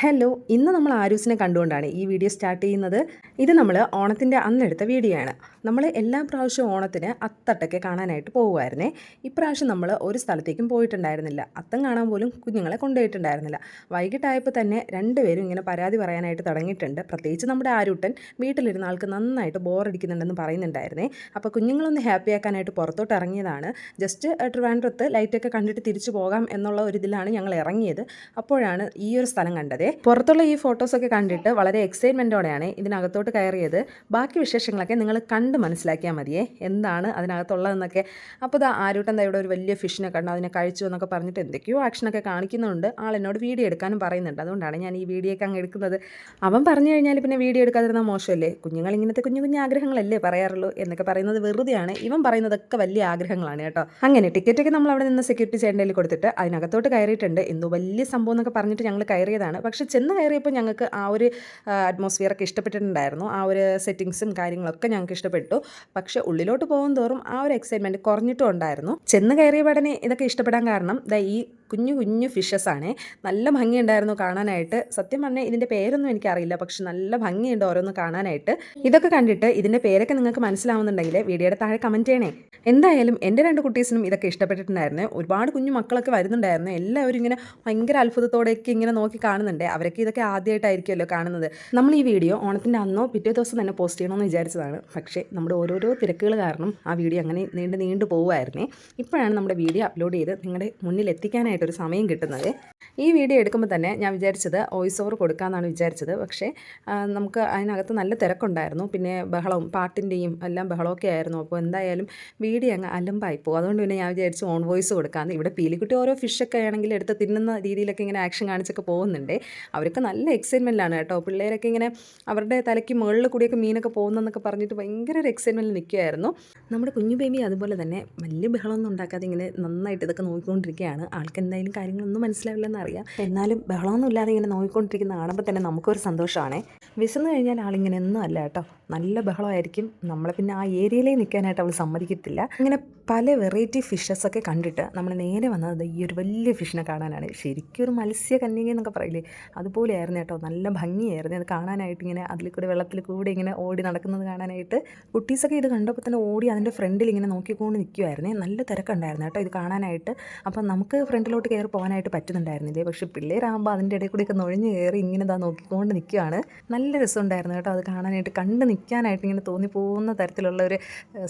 Hello ഇന്ന് നമ്മൾ ആരൂസിനെ കണ്ടുകൊണ്ടാണ് ഈ വീഡിയോ സ്റ്റാർട്ട് ചെയ്യുന്നത്. ഇത് നമ്മൾ ഓണത്തിന്റെ അന്നെടുത്ത വീഡിയോ ആണ്. നമ്മൾ എല്ലാ പ്രാവശ്യവും ഓണത്തിന് അത്തട്ടൊക്കെ കാണാനായിട്ട് പോകുമായിരുന്നേ ഇപ്രാവശ്യം നമ്മൾ ഒരു സ്ഥലത്തേക്കും പോയിട്ടുണ്ടായിരുന്നില്ല. അത്തം കാണാൻ പോലും കുഞ്ഞുങ്ങളെ കൊണ്ടുപോയിട്ടുണ്ടായിരുന്നില്ല. വൈകിട്ടായപ്പോൾ തന്നെ രണ്ടുപേരും ഇങ്ങനെ പരാതി പറയാനായിട്ട് തുടങ്ങിയിട്ടുണ്ട്. പ്രത്യേകിച്ച് നമ്മുടെ ആരുട്ടൻ വീട്ടിലിരുന്ന ആൾക്ക് നന്നായിട്ട് ബോറടിക്കുന്നുണ്ടെന്ന് പറയുന്നുണ്ടായിരുന്നേ. അപ്പോൾ കുഞ്ഞുങ്ങളൊന്ന് ഹാപ്പി ആക്കാനായിട്ട് പുറത്തോട്ട് ഇറങ്ങിയതാണ്. ജസ്റ്റ് ട്രിവാൻഡ്രത്ത് ലൈറ്റൊക്കെ കണ്ടിട്ട് തിരിച്ചു പോകാം എന്നുള്ള ഒരു ഇതിലാണ് ഞങ്ങൾ ഇറങ്ങിയത്. അപ്പോഴാണ് ഈ ഒരു സ്ഥലം കണ്ടത്. പുറത്തുള്ള ഈ ഫോട്ടോസൊക്കെ കണ്ടിട്ട് വളരെ എക്സൈറ്റ്മെന്റോടെയാണ് ഇതിനകത്തോട്ട് കയറിയത്. ബാക്കി വിശേഷങ്ങളൊക്കെ നിങ്ങൾ കണ്ട് മനസ്സിലാക്കിയാൽ മതിയേ. എന്താണ് അതിനകത്തുള്ളതെന്നൊക്കെ. അപ്പോൾ ഇതാ ആരൂട്ടൻ ദാ ഇവിടെ ഒരു വലിയ ഫിഷിനെ കണ്ടു. അതിനെ കഴിച്ചു എന്നൊക്കെ പറഞ്ഞിട്ട് എന്തൊക്കെയോ ആക്ഷനൊക്കെ കാണിക്കുന്നുണ്ട്. ആൾ എന്നോട് വീഡിയോ എടുക്കാനും പറയുന്നുണ്ട്. അതുകൊണ്ടാണ് ഞാൻ ഈ വീഡിയോ ഒക്കെ അങ്ങ് എടുക്കുന്നത്. അവൻ പറഞ്ഞു കഴിഞ്ഞാൽ പിന്നെ വീഡിയോ എടുക്കാതിരുന്ന മോശമല്ലേ? കുഞ്ഞുങ്ങൾ ഇങ്ങനത്തെ കുഞ്ഞു കുഞ്ഞു ആഗ്രഹങ്ങളല്ലേ പറയാറുള്ളൂ എന്നൊക്കെ പറയുന്നത് വെറുതെയാണ്. ഇവൻ പറയുന്നതൊക്കെ വലിയ ആഗ്രഹങ്ങളാണ് കേട്ടോ. അങ്ങനെ ടിക്കറ്റൊക്കെ നമ്മൾ അവിടെ നിന്ന് സെക്യൂരിറ്റി ചെയ്യേണ്ടതിൽ കൊടുത്തിട്ട് അതിനകത്തോട്ട് കയറിയിട്ടുണ്ട്. എന്തോ വലിയ സംഭവം എന്നൊക്കെ പറഞ്ഞിട്ട് ഞങ്ങൾ കയറിയതാണ്. പക്ഷെ ചെന്ന് കയറിയപ്പോൾ ഞങ്ങൾക്ക് ആ ഒരു അറ്റ്മോസ്ഫിയർ അറ്റ്മോസ്ഫിയറൊക്കെ ഇഷ്ടപ്പെട്ടിട്ടുണ്ടായിരുന്നു. ആ ഒരു സെറ്റിങ്സും കാര്യങ്ങളൊക്കെ ഞങ്ങൾക്ക് ഇഷ്ടപ്പെട്ടു. പക്ഷെ ഉള്ളിലോട്ട് പോകും തോറും ആ ഒരു എക്സൈറ്റ്മെന്റ് കുറഞ്ഞിട്ടും ഉണ്ടായിരുന്നു. ചെന്ന് കയറിയ പടനെ ഇതൊക്കെ ഇഷ്ടപ്പെടാൻ കാരണം ദാ ഈ കുഞ്ഞു കുഞ്ഞു ഫിഷസ് ആണ്. നല്ല ഭംഗിയുണ്ടായിരുന്നു കാണാനായിട്ട്. സത്യം പറഞ്ഞാൽ ഇതിന്റെ പേരൊന്നും എനിക്കറിയില്ല. പക്ഷെ നല്ല ഭംഗിയുണ്ട് ഓരോന്ന് കാണാനായിട്ട്. ഇതൊക്കെ കണ്ടിട്ട് ഇതിന്റെ പേരൊക്കെ നിങ്ങൾക്ക് മനസ്സിലാവുന്നുണ്ടെങ്കിൽ വീഡിയോയുടെ താഴെ കമന്റ് ചെയ്യണേ. എന്തായാലും എന്റെ രണ്ട് കുട്ടീസിനും ഇതൊക്കെ ഇഷ്ടപ്പെട്ടിട്ടുണ്ടായിരുന്നു. ഒരുപാട് കുഞ്ഞു മക്കളൊക്കെ വരുന്നുണ്ടായിരുന്നു. എല്ലാവരും ഇങ്ങനെ ഭയങ്കര അത്ഭുതത്തോടെയൊക്കെ ഇങ്ങനെ നോക്കി കാണുന്നുണ്ട്. അവരൊക്കെ ഇതൊക്കെ ആദ്യമായിട്ടായിരിക്കുമല്ലോ കാണുന്നത്. നമ്മൾ ഈ വീഡിയോ ഓണത്തിന്റെ അന്നോ പിറ്റേ ദിവസം തന്നെ പോസ്റ്റ് ചെയ്യണമെന്ന് വിചാരിച്ചതാണ്. പക്ഷേ നമ്മുടെ ഓരോരോ തിരക്കുകൾ കാരണം ആ വീഡിയോ അങ്ങനെ നീണ്ട് നീണ്ടു പോകുമായിരുന്നേ ഇപ്പോഴാണ് നമ്മുടെ വീഡിയോ അപ്ലോഡ് ചെയ്ത് നിങ്ങളുടെ മുന്നിൽ എത്തിക്കാനായിട്ടൊരു സമയം കിട്ടുന്നത്. ഈ വീഡിയോ എടുക്കുമ്പോൾ തന്നെ ഞാൻ വിചാരിച്ചത് വോയിസ് ഓവർ കൊടുക്കാമെന്നാണ് വിചാരിച്ചത്. പക്ഷേ നമുക്ക് അതിനകത്ത് നല്ല തിരക്കുണ്ടായിരുന്നു. പിന്നെ ബഹളവും പാട്ടിന്റെയും എല്ലാം ബഹളമൊക്കെ ആയിരുന്നു. അപ്പോൾ എന്തായാലും വീഡിയോ അങ്ങ് അലമ്പായി പോകും അതുകൊണ്ട് പിന്നെ ഞാൻ വിചാരിച്ചു ഓൺ വോയിസ് കൊടുക്കാമെന്ന് ഇവിടെ പീലിക്കുട്ടി ഓരോ ഫിഷൊക്കെ ആണെങ്കിൽ എടുത്ത് തിന്നുന്ന രീതിയിലൊക്കെ ഇങ്ങനെ ആക്ഷൻ കാണിച്ചൊക്കെ പോകുന്നുണ്ട്. അവരൊക്കെ നല്ല എക്സൈറ്റ്മെന്റിലാണ് കേട്ടോ. പിള്ളേരൊക്കെ ഇങ്ങനെ അവരുടെ തലയ്ക്ക് മുകളിൽ കൂടിയൊക്കെ മീനൊക്കെ പോകുന്നെന്നൊക്കെ പറഞ്ഞിട്ട് ഭയങ്കര ഒരു എക്സൈറ്റ്മെന്റിൽ നിൽക്കുകയായിരുന്നു നമ്മുടെ കുഞ്ഞു ബേബി അതുപോലെ തന്നെ വലിയ ബഹളമൊന്നും ഉണ്ടാക്കാതെ ഇങ്ങനെ നന്നായിട്ട് ഇതൊക്കെ നോക്കിക്കൊണ്ടിരിക്കുകയാണ്. ആൾക്ക് എന്തായാലും കാര്യങ്ങളൊന്നും മനസ്സിലാവില്ലെന്ന് അറിയാം. എന്നാലും ബഹളമൊന്നും ഇല്ലാതെ ഇങ്ങനെ നോക്കിക്കൊണ്ടിരിക്കുന്ന കാണുമ്പോൾ തന്നെ നമുക്കൊരു സന്തോഷമാണ് വിശന്നു കഴിഞ്ഞാൽ ആളിങ്ങനെ ഒന്നും അല്ല കേട്ടോ. നല്ല ബഹളമായിരിക്കും. നമ്മളെ പിന്നെ ആ ഏരിയയിലേ നിൽക്കാനായിട്ട് അവൾ സമ്മതിക്കത്തില്ല. അങ്ങനെ പല വെറൈറ്റി ഫിഷസ് ഒക്കെ കണ്ടിട്ട് നമ്മൾ നേരെ വന്നത് ഈ ഒരു വലിയ ഫിഷിനെ കാണാനാണ്. ശരിക്കും ഒരു മത്സ്യ കന്യക എന്നൊക്കെ പറയില്ലേ? അതുപോലെയായിരുന്നു കേട്ടോ. നല്ല ഭംഗിയായിരുന്നു. അത് കാണാനായിട്ട് ഇങ്ങനെ അതിൽ കൂടെ വെള്ളത്തിൽ കൂടെ ഇങ്ങനെ ഓടി നടക്കുന്നത് കാണാനായിട്ട്. കുട്ടീസൊക്കെ ഇത് കണ്ടപ്പോൾ തന്നെ ഓടി അതിന്റെ ഫ്രണ്ടിൽ ഇങ്ങനെ നോക്കിക്കൊണ്ട് നിൽക്കുമായിരുന്നേ നല്ല തിരക്കുണ്ടായിരുന്നു കേട്ടോ ഇത് കാണാനായിട്ട്. അപ്പം നമുക്ക് ഫ്രണ്ടിലോട്ട് കയറി പോകാനായിട്ട് പറ്റുന്നുണ്ടായിരുന്നില്ലേ പക്ഷെ പിള്ളേരാകുമ്പോൾ അതിന്റെ ഇടയിൽ ഒക്കെ നുഴഞ്ഞ് കയറി ഇങ്ങനെ ഇതാ നോക്കിക്കൊണ്ട് നിൽക്കുകയാണ്. നല്ല രസമുണ്ടായിരുന്നു കേട്ടോ അത് കാണാനായിട്ട്. കണ്ട് നിൽക്കാനായിട്ട് ഇങ്ങനെ തോന്നി പോകുന്ന തരത്തിലുള്ള ഒരു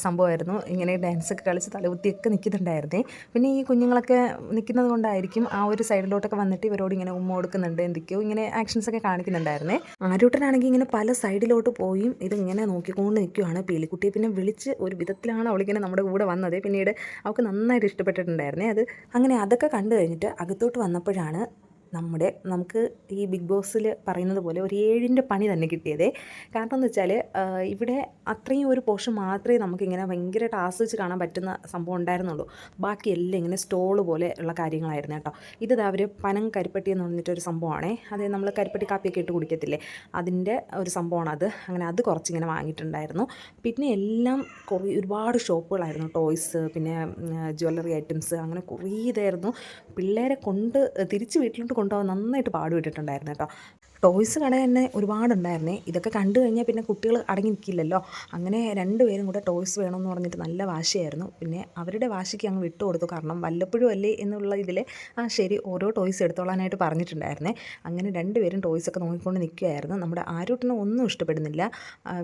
സംഭവമായിരുന്നു. ഇങ്ങനെ ഡാൻസൊക്കെ കളിച്ച് തലകുത്തിയൊക്കെ നിൽക്കുന്നുണ്ടായിരുന്നേ. പിന്നെ ഈ കുഞ്ഞുങ്ങളൊക്കെ നിൽക്കുന്നത് കൊണ്ടായിരിക്കും ആ ഒരു സൈഡിലോട്ടൊക്കെ വന്നിട്ട് ഇവരോട് ഇങ്ങനെ ഉമ്മ കൊടുക്കുന്നുണ്ട് എന്തൊക്കെയോ ഇങ്ങനെ ആക്ഷൻസൊക്കെ കാണിക്കുന്നുണ്ടായിരുന്നേ. ആരൂട്ടനാണെങ്കിൽ ഇങ്ങനെ പല സൈഡിലോട്ട് പോയും ഇതിങ്ങനെ നോക്കിക്കൊണ്ട് നിൽക്കുകയാണ് പീലിക്കുട്ടിയെ പിന്നെ വിളിച്ച് ഒരു വിധത്തിലാണ് അവളിങ്ങനെ നമ്മുടെ കൂടെ വന്നത്. പിന്നീട് അവൾക്ക് നന്നായിട്ട് ഇഷ്ടപ്പെട്ടിട്ടുണ്ടായിരുന്നേ. അത് അങ്ങനെ അതൊക്കെ കണ്ടു കഴിഞ്ഞിട്ട് അകത്തോട്ട് വന്നപ്പോഴാണ് നമ്മുടെ നമുക്ക് ഈ ബിഗ് ബോസിൽ പറയുന്നത് പോലെ ഒരു ഏഴിന്റെ പണി തന്നെ കിട്ടിയതേ. കാരണം എന്ന് വെച്ചാൽ ഇവിടെ അത്രയും ഒരു പോർഷൻ മാത്രമേ നമുക്കിങ്ങനെ ഭയങ്കരമായിട്ട് ആസ്വദിച്ച് കാണാൻ പറ്റുന്ന സംഭവം ഉണ്ടായിരുന്നുള്ളൂ. ബാക്കിയെല്ലാം ഇങ്ങനെ സ്റ്റോൾ പോലെ ഉള്ള കാര്യങ്ങളായിരുന്നു കേട്ടോ. ഇത് അവർ പനം കരിപ്പട്ടി എന്ന് പറഞ്ഞിട്ടൊരു സംഭവമാണേ. അത് നമ്മൾ കരിപ്പട്ടി കാപ്പിയൊക്കെ ഇട്ട് കുടിക്കത്തില്ലേ? അതിന്റെ ഒരു സംഭവമാണ് അത്. അങ്ങനെ അത് കുറച്ചിങ്ങനെ വാങ്ങിയിട്ടുണ്ടായിരുന്നു. പിന്നെ എല്ലാം കുറേ ഒരുപാട് ഷോപ്പുകളായിരുന്നു. ടോയ്സ് പിന്നെ ജ്വല്ലറി ഐറ്റംസ് അങ്ങനെ കുറേ ഇതായിരുന്നു. പിള്ളേരെ കൊണ്ട് തിരിച്ച് വീട്ടിലോട്ട് കൊണ്ടുപോകാൻ നന്നായിട്ട് പാടുപെട്ടിട്ടുണ്ടായിരുന്നു കേട്ടോ. ടോയ്സ് കട തന്നെ ഒരുപാടുണ്ടായിരുന്നേ. ഇതൊക്കെ കണ്ടു കഴിഞ്ഞാൽ പിന്നെ കുട്ടികൾ അടങ്ങി നിൽക്കില്ലല്ലോ അങ്ങനെ രണ്ടുപേരും കൂടെ ടോയ്സ് വേണമെന്ന് പറഞ്ഞിട്ട് നല്ല വാശിയായിരുന്നു. പിന്നെ അവരുടെ വാശിക്ക് അങ്ങ് വിട്ടു കൊടുത്തു. കാരണം വല്ലപ്പോഴും അല്ലേ എന്നുള്ള ഇതിൽ ആ ശരി ഓരോ ടോയ്സ് എടുത്തോളാനായിട്ട് പറഞ്ഞിട്ടുണ്ടായിരുന്നേ. അങ്ങനെ രണ്ടുപേരും ടോയ്സ് ഒക്കെ നോക്കിക്കൊണ്ട് നിൽക്കുകയായിരുന്നു നമ്മുടെ ആരോട്ടിനും ഒന്നും ഇഷ്ടപ്പെടുന്നില്ല.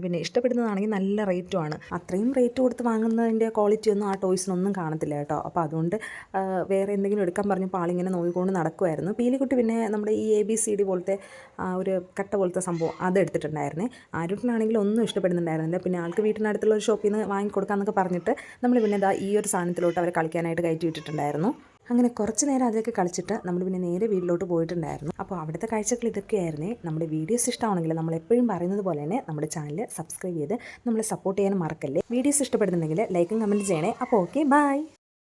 പിന്നെ ഇഷ്ടപ്പെടുന്നതാണെങ്കിൽ നല്ല റേറ്റുമാണ് അത്രയും റേറ്റ് കൊടുത്ത് വാങ്ങുന്നതിന്റെ ക്വാളിറ്റി ഒന്നും ആ ടോയ്സിനൊന്നും കാണത്തില്ല കേട്ടോ. അപ്പോൾ അതുകൊണ്ട് വേറെ എന്തെങ്കിലും എടുക്കാൻ പറഞ്ഞപ്പോൾ ആളിങ്ങനെ നോക്കിക്കൊണ്ട് നടക്കുമായിരുന്നു പീലിക്കുട്ടി പിന്നെ നമ്മുടെ ഈ എ ബി സി ഡി പോലത്തെ ആ ഒരു കട്ട പോലത്തെ സംഭവം അത് എടുത്തിട്ടുണ്ടായിരുന്നേ ആരൂട്ടിനാണെങ്കിൽ ഒന്നും ഇഷ്ടപ്പെടുന്നുണ്ടായിരുന്നില്ല. പിന്നെ ആൾക്ക് വീട്ടിനടുത്തുള്ള ഒരു ഷോപ്പിൽ നിന്ന് വാങ്ങിക്കൊടുക്കാമെന്നൊക്കെ പറഞ്ഞിട്ട് നമ്മൾ പിന്നെ ഇതാ ഈ ഒരു സാധനത്തിലോട്ട് അവരെ കളിക്കാനായിട്ട് കയറ്റി വിട്ടിട്ടുണ്ടായിരുന്നു. അങ്ങനെ കുറച്ച് നേരം അതൊക്കെ കളിച്ചിട്ട് നമ്മൾ പിന്നെ നേരെ വീട്ടിലോട്ട് പോയിട്ടുണ്ടായിരുന്നു. അപ്പോൾ അവിടുത്തെ കാഴ്ചകൾ ഇതൊക്കെയായിരുന്നേ. നമ്മുടെ വീഡിയോസ് ഇഷ്ടമാണെങ്കിൽ നമ്മൾ എപ്പോഴും പറയുന്നത് പോലെ തന്നെ നമ്മുടെ ചാനൽ സബ്സ്ക്രൈബ് ചെയ്ത് നമ്മളെ സപ്പോർട്ട് ചെയ്യാൻ മറക്കല്ലേ. വീഡിയോസ് ഇഷ്ടപ്പെടുന്നുണ്ടെങ്കിൽ ലൈക്കും കമന്റ് ചെയ്യണേ. അപ്പോൾ ഓക്കെ ബൈ